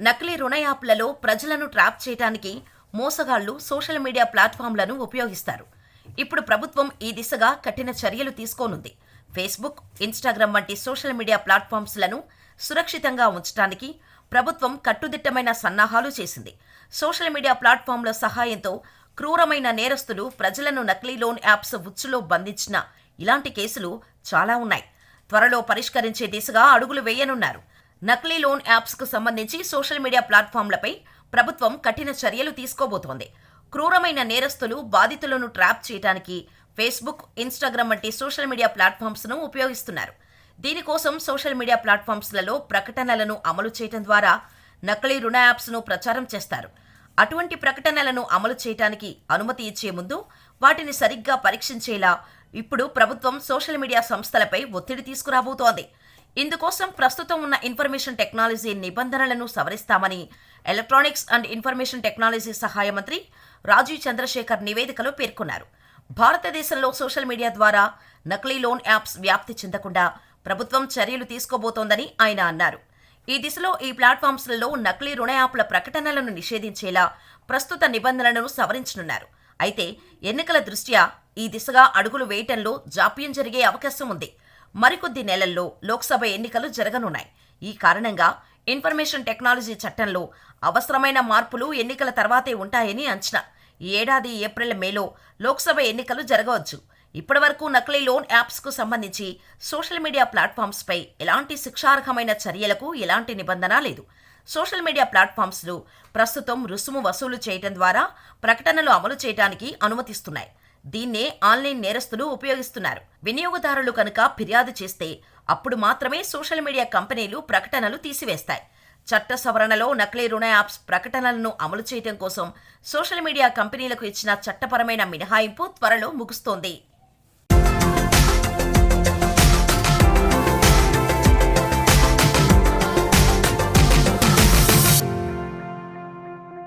నకిలీ రుణ యాప్లలో ప్రజలను ట్రాప్ చేయడానికి మోసగాళ్ళు సోషల్ మీడియా ప్లాట్ఫామ్లను ఉపయోగిస్తారు. ఇప్పుడు ప్రభుత్వం ఈ దిశగా కఠిన చర్యలు తీసుకోనుంది. ఫేస్బుక్ ఇన్స్టాగ్రామ్ వంటి సోషల్ మీడియా ప్లాట్ఫామ్స్లను సురక్షితంగా ఉంచడానికి ప్రభుత్వం కట్టుదిట్టమైన సన్నాహాలు చేసింది. సోషల్ మీడియా ప్లాట్ఫామ్ల సహాయంతో క్రూరమైన నేరస్తులు ప్రజలను నకిలీ లోన్ యాప్స్ ఉచ్చులో బంధించిన ఇలాంటి కేసులు చాలా ఉన్నాయి. త్వరలో పరిష్కరించే దిశగా అడుగులు వేయనున్నారు. నకిలీ లోన్ యాప్స్కు సంబంధించి సోషల్ మీడియా ప్లాట్ఫామ్లపై ప్రభుత్వం కఠిన చర్యలు తీసుకోబోతోంది. క్రూరమైన నేరస్తులు బాధితులను ట్రాప్ చేయడానికి ఫేస్బుక్ ఇన్స్టాగ్రామ్ వంటి సోషల్ మీడియా ప్లాట్ఫామ్స్ను ఉపయోగిస్తున్నారు. దీనికోసం సోషల్ మీడియా ప్లాట్ఫామ్స్లలో ప్రకటనలను అమలు చేయడం ద్వారా నకిలీ రుణ యాప్స్ను ప్రచారం చేస్తారు. అటువంటి ప్రకటనలను అమలు చేయడానికి అనుమతి ఇచ్చే ముందు వాటిని సరిగ్గా పరీక్షించేలా ఇప్పుడు ప్రభుత్వం సోషల్ మీడియా సంస్థలపై ఒత్తిడి తీసుకురాబోతోంది. ఇందుకోసం ప్రస్తుతం ఉన్న ఇన్ఫర్మేషన్ టెక్నాలజీ నిబంధనలను సవరిస్తామని ఎలక్ట్రానిక్స్ అండ్ ఇన్ఫర్మేషన్ టెక్నాలజీ సహాయ మంత్రి రాజీవ్ చంద్రశేఖర్ నివేదికలో పేర్కొన్నారు. భారతదేశంలో సోషల్ మీడియా ద్వారా నకిలీ లోన్ యాప్స్ వ్యాప్తి చెందకుండా ప్రభుత్వం చర్యలు తీసుకోబోతోందని ఆయన అన్నారు. ఈ దిశలో ఈ ప్లాట్ఫామ్స్లలో నకిలీ రుణ యాప్ల ప్రకటనలను నిషేధించేలా ప్రస్తుత నిబంధనలను సవరించనున్నారు. అయితే ఎన్నికల దృష్ట్యా ఈ దిశగా అడుగులు వేయటంలో జాప్యం జరిగే అవకాశం ఉంది. మరికొద్ది నెలల్లో లోక్సభ ఎన్నికలు జరగనున్నాయి. ఈ కారణంగా ఇన్ఫర్మేషన్ టెక్నాలజీ చట్టంలో అవసరమైన మార్పులు ఎన్నికల తర్వాతే ఉంటాయని అంచనా. ఈ ఏడాది ఏప్రిల్ మేలో లోక్సభ ఎన్నికలు జరగవచ్చు. ఇప్పటివరకు నకిలీ లోన్ యాప్స్కు సంబంధించి సోషల్ మీడియా ప్లాట్ఫామ్స్పై ఎలాంటి శిక్షార్హమైన చర్యలకు ఎలాంటి నిబంధన లేదు. సోషల్ మీడియా ప్లాట్ఫామ్స్లు ప్రస్తుతం రుసుము వసూలు చేయటం ద్వారా ప్రకటనలు అమలు చేయడానికి అనుమతిస్తున్నాయి. దీన్నే ఆన్లైన్ నేరస్తులు ఉపయోగిస్తున్నారు. వినియోగదారులు కనుక ఫిర్యాదు చేస్తే అప్పుడు మాత్రమే సోషల్ మీడియా కంపెనీలు ప్రకటనలు తీసివేస్తాయి. చట్ట సవరణలో నకిలీ రుణ యాప్స్ ప్రకటనలను అమలు చేయడం కోసం సోషల్ మీడియా కంపెనీలకు ఇచ్చిన చట్టపరమైన మినహాయింపు త్వరలో ముగుస్తోంది.